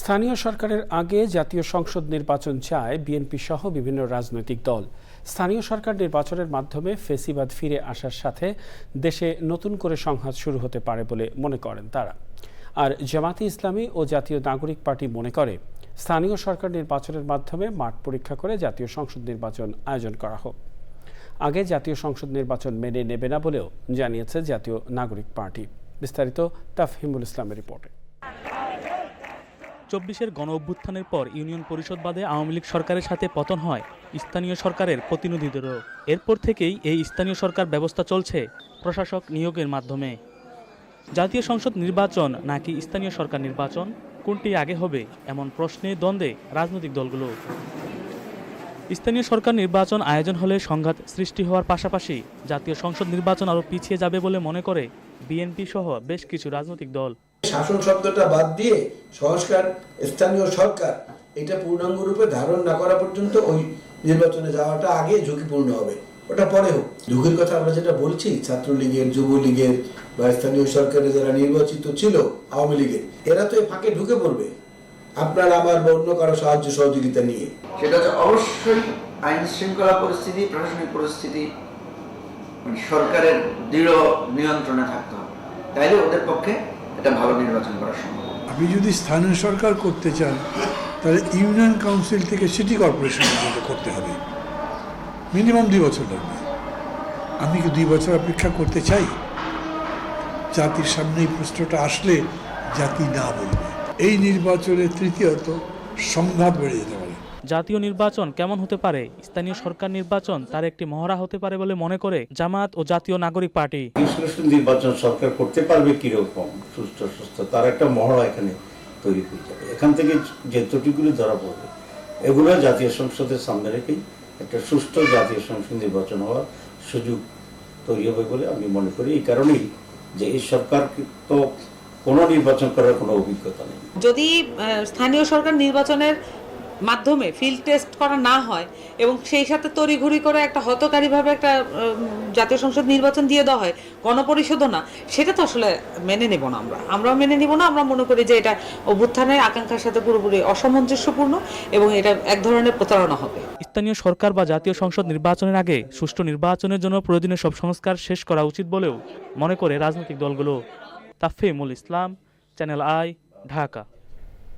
স্থানীয় সরকারের আগে জাতীয় সংসদ নির্বাচন চায় বিএনপি সহ বিভিন্ন রাজনৈতিক দল। স্থানীয় সরকার নির্বাচনের মাধ্যমে ফেসিবাদ ফিরে আসার সাথে দেশে নতুন করে সংঘাত শুরু হতে পারে বলে মনে করেন তারা। আর জামাতি ইসলামী ও জাতীয় নাগরিক পার্টি মনে করে, স্থানীয় সরকার নির্বাচনের মাধ্যমে মাঠ পরীক্ষা করে জাতীয় সংসদ নির্বাচন আয়োজন করা হোক। আগে জাতীয় সংসদ নির্বাচন মেনে নেবে না বলেও জানিয়েছে জাতীয় নাগরিক পার্টি। বিস্তারিত তাফহিমুল ইসলামের রিপোর্টে। চব্বিশের গণ অভ্যুত্থানের পর ইউনিয়ন পরিষদ বাদে আওয়ামী লীগ সরকারের সাথে পতন হয়, স্থানীয় সরকারের প্রতিনিধিদেরও। এরপর থেকেই এই স্থানীয় সরকার ব্যবস্থা চলছে প্রশাসক নিয়োগের মাধ্যমে। জাতীয় সংসদ নির্বাচন নাকি স্থানীয় সরকার নির্বাচন? কোনটি আগে হবে? এমন প্রশ্নে দ্বন্দ্বে রাজনৈতিক দলগুলো। স্থানীয় সরকার নির্বাচন আয়োজন হলে সংঘাত সৃষ্টি হওয়ার পাশাপাশি জাতীয় সংসদ নির্বাচন আরও পিছিয়ে যাবে বলে মনে করে বিএনপি সহ বেশ কিছু রাজনৈতিক দল। শাসন শব্দটা বাদ দিয়ে সংস্কার, স্থানীয় সরকার, এটা পূর্ণাঙ্গ রূপে ধারণ না করা পর্যন্ত ওই নির্বাচনে যাওয়াটা আগে ঝুঁকিপূর্ণ হবে। ওটা পরে হোক। ঝুঁকির কথা আমরা যেটা বলছি, ছাত্রলীগের, যুবলীগের বা স্থানীয় সরকারে যারা নির্বাচিত ছিল, আওয়ামী লীগের, এরা তো এই ফাঁকে ঢুকে পড়বে। আপনার আমার বা অন্য কারও সাহায্য সহযোগিতা নিয়ে। সেটা হচ্ছে অবশ্যই আইন শৃঙ্খলা পরিস্থিতি, প্রশাসনিক পরিস্থিতি মানে সরকারের দৃঢ় নিয়ন্ত্রণে থাকতে হবে। তাইলে ওদের পক্ষে এটা ভালো নির্বাচন করা সম্ভব। আপনি যদি স্থানীয় সরকার করতে চান, তাহলে ইউনিয়ন কাউন্সিল থেকে সিটি কর্পোরেশন পর্যন্ত করতে হবে। মিনিমাম দুই বছর লাগবে। আমি কি দুই বছর অপেক্ষা করতে চাই? জাতির সামনে এই প্রশ্নটা আসলে জাতি না বলবে। এই নির্বাচনে তৃতীয়ত, সংঘাত বেড়ে যেতে জাতীয় নির্বাচন কেমন হতে পারে? স্থানীয় সরকার নির্বাচন তার একটি মহড়া হতে পারে বলে মনে করে জামাত ও জাতীয় নাগরিক পার্টি। নির্বাচন সরকার করতে পারবে কীরকম? সুস্থ সুস্থ তার একটা মহড়া এখানে তৈরি হয়ে যাবে এখান থেকে যে ত্রুটিগুলি ধরা পড়বে এগুলো জাতীয় সংসদের সামনে রেখেই একটা সুষ্ঠু জাতীয় সংসদ নির্বাচন হওয়ার সুযোগ তৈরি হবে বলে আমি মনে করি। এই কারণেই যে এই সরকার তো কোনো নির্বাচন করার কোনো অভিজ্ঞতা নেই। যদি স্থানীয় সরকার নির্বাচনের মাধ্যমে ফিল্ড টেস্ট করা না হয় এবং সেই সাথে তড়িঘড়ি করে একটা হতকারীভাবে একটা জাতীয় সংসদ নির্বাচন দিয়ে দেওয়া হয়, গণপরিষদও না, সেটা তো আসলে মেনে নেব না আমরা। আমরাও মেনে নেব না, আমরা মনে করি যে এটা অভ্যুত্থানের আকাঙ্ক্ষার সাথে পুরোপুরি অসামঞ্জস্যপূর্ণ এবং এটা এক ধরনের প্রতারণা হবে। স্থানীয় সরকার বা জাতীয় সংসদ নির্বাচনের আগে সুষ্ঠু নির্বাচনের জন্য প্রয়োজনীয় সব সংস্কার শেষ করা উচিত বলেও মনে করে রাজনৈতিক দলগুলো। Tafimul Islam, Channel I, Dhaka.